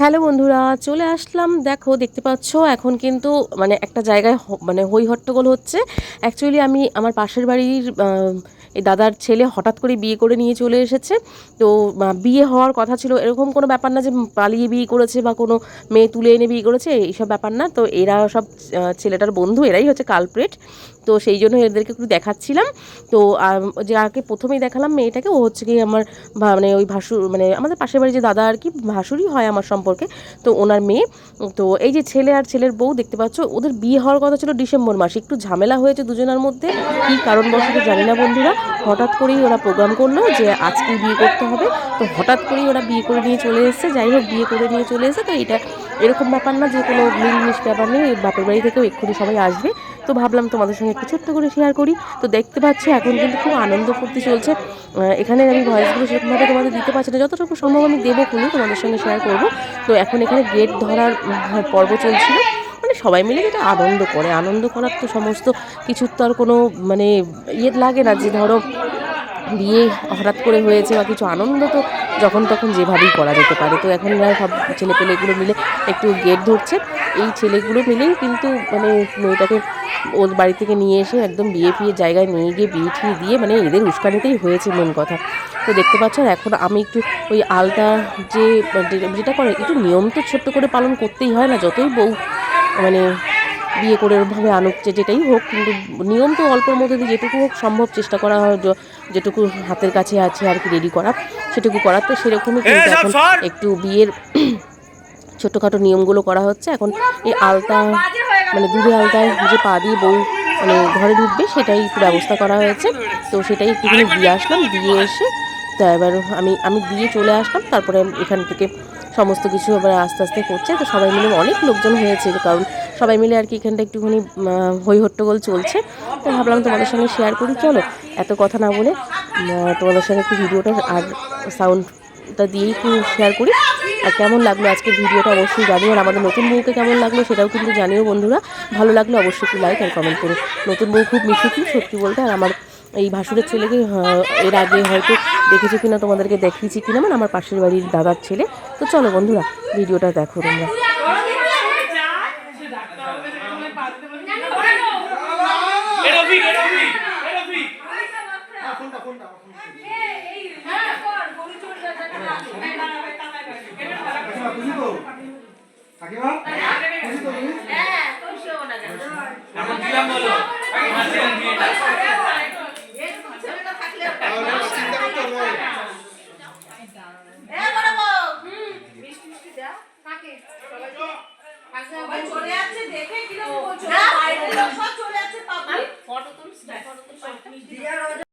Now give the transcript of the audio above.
Hello বন্ধুরা, চলে আসলাম। দেখো, দেখতে পাচ্ছ, এখন কিন্তু মানে একটা জায়গায় মানে হই হট্টগোল হচ্ছে। অ্যাকচুয়ালি আমি আমার পাশের বাড়ির এই দাদার ছেলে হঠাৎ করে বিয়ে করে নিয়ে চলে এসেছে। তো বিয়ে হওয়ার কথা ছিল, এরকম কোনো ব্যাপার না যে পালিয়ে বিয়ে করেছে বা কোনো মেয়ে তুলে এনে বিয়ে করেছে, এইসব ব্যাপার না। তো, এরা সব ছেলেটার বন্ধু, এরাই হচ্ছে কালপ্রেট তো সেই জন্য এদেরকে একটু দেখাচ্ছিলাম। তো যাকে প্রথমেই দেখালাম মেয়েটাকে, ও হচ্ছে কি আমার মানে ওই ভাসুর মানে আমাদের পাশের বাড়ির যে দাদা আর কি, ভাসুরই হয় আমার সম্পর্কে। তো ওনার মেয়ে, তো এই যে ছেলে আর ছেলের বউ দেখতে পাচ্ছ, ওদের বিয়ে হওয়ার কথা ছিল ডিসেম্বর মাসে। একটু ঝামেলা হয়েছে দুজনের মধ্যে, কী কারণবশত জানি না বন্ধুরা। হঠাৎ করেই ওরা প্রোগ্রাম করল যে আজকে বিয়ে করতে হবে। তো হঠাৎ করেই ওরা বিয়ে করে নিয়ে চলে এসেছে। যাই হোক, বিয়ে করে নিয়ে চলে এসেছে। তো এটা এরকম ব্যাপার না, যে কোনো মিলমিশ ব্যাপার নেই বাপের বাড়ি থেকেও এক্ষুনি সবাই আসবে। তো ভাবলাম তোমাদের সঙ্গে একটু ছোট্ট করে শেয়ার করি। তো দেখতে পাচ্ছি, এখন কিন্তু খুব আনন্দ ফুর্তি চলছে। এখানে আমি ভয়েসগুলো সেরকমভাবে তোমাদের দিতে পারছি না। যতটুকু সম্ভব আমি দেবো খুনি তোমাদের সঙ্গে শেয়ার করব। তো এখন এখানে গেট ধরার পর্ব চলছিল। মানে সবাই মিলে যেটা আনন্দ করে। আনন্দ করার তো সমস্ত কিছুর তো আর কোনো মানে ইয়ে লাগে না। যে ধরো বিয়ে হঠাৎ করে হয়েছে বা কিছু আনন্দ তো যখন তখন যেভাবেই করা যেতে পারে। তো এখন সব ছেলেপেলেগুলো মিলে একটু গেট ধরছে। এই ছেলেগুলো মিলেই কিন্তু মানে মেয়েটাকে ওর বাড়ি থেকে নিয়ে এসে একদম বিয়ে ফিয়ে জায়গায় নিয়ে গিয়ে বিয়ে ঠিয়ে দিয়ে মানে এদের উস্কানিতেই হয়েছে মেন কথা। তো দেখতে পাচ্ছ এখন আমি একটু ওই আলতা যে যে- যেটা করে, একটু নিয়ম তো ছোট্ট করে পালন করতেই হয় না, যতই বউ মানে বিয়ে করে ওরভাবে আনুক যে যেটাই হোক কিন্তু নিয়ম তো অল্পের মধ্যে দিয়ে যেটুকু হোক সম্ভব চেষ্টা করা হয় যেটুকু হাতের কাছে আছে আর কি রেডি করা। সেটুকু করার তো সেরকমই কিন্তু এখন একটু বিয়ের ছোটোখাটো নিয়মগুলো করা হচ্ছে। এখন এই আলতা মানে দুধে আলতায় যে পা দিয়ে বউ মানে ঘরে ঢুকবে সেটাই একটু ব্যবস্থা করা হয়েছে। তো সেটাই একটুখানি দিয়ে আসলাম দিয়ে এসে তো এবার আমি আমি দিয়ে চলে আসলাম। তারপরে এখান থেকে সমস্ত কিছু আবার আস্তে আস্তে করছে। তো সবাই মিলে অনেক লোকজন হয়েছে কারণ সবাই মিলে আর কি এখানটা একটুখানি হই হট্টগোল চলছে। তো ভাবলাম তোমাদের সঙ্গে শেয়ার করি। চলো, এত কথা না বলে তোমাদের সঙ্গে একটু ভিডিওটা আর সাউন্ডটা দিয়েই একটু শেয়ার করি। আর কেমন লাগল আজকের ভিডিওটা অবশ্যই জানিও। আর আমাদের নতুন বউকে কেমন লাগল সেটাও কিন্তু জানিও বন্ধুরা। ভালো লাগল অবশ্যই একটু লাইক আর কমেন্ট করো। নতুন বউ খুব মিশুকি, সত্যি বলতে। আর আমার এই ভাসুরের ছেলেকে এর আগে হয়তো দেখেছ কিনা, তোমাদেরকে দেখিয়েছি কিনা। মানে আমার পাশের বাড়ির দাদার ছেলে। তো চলো বন্ধুরা, ভিডিওটা দেখো তোমরা। ছেলের বিয়েটা চলে যাচ্ছে দেখে কীরকম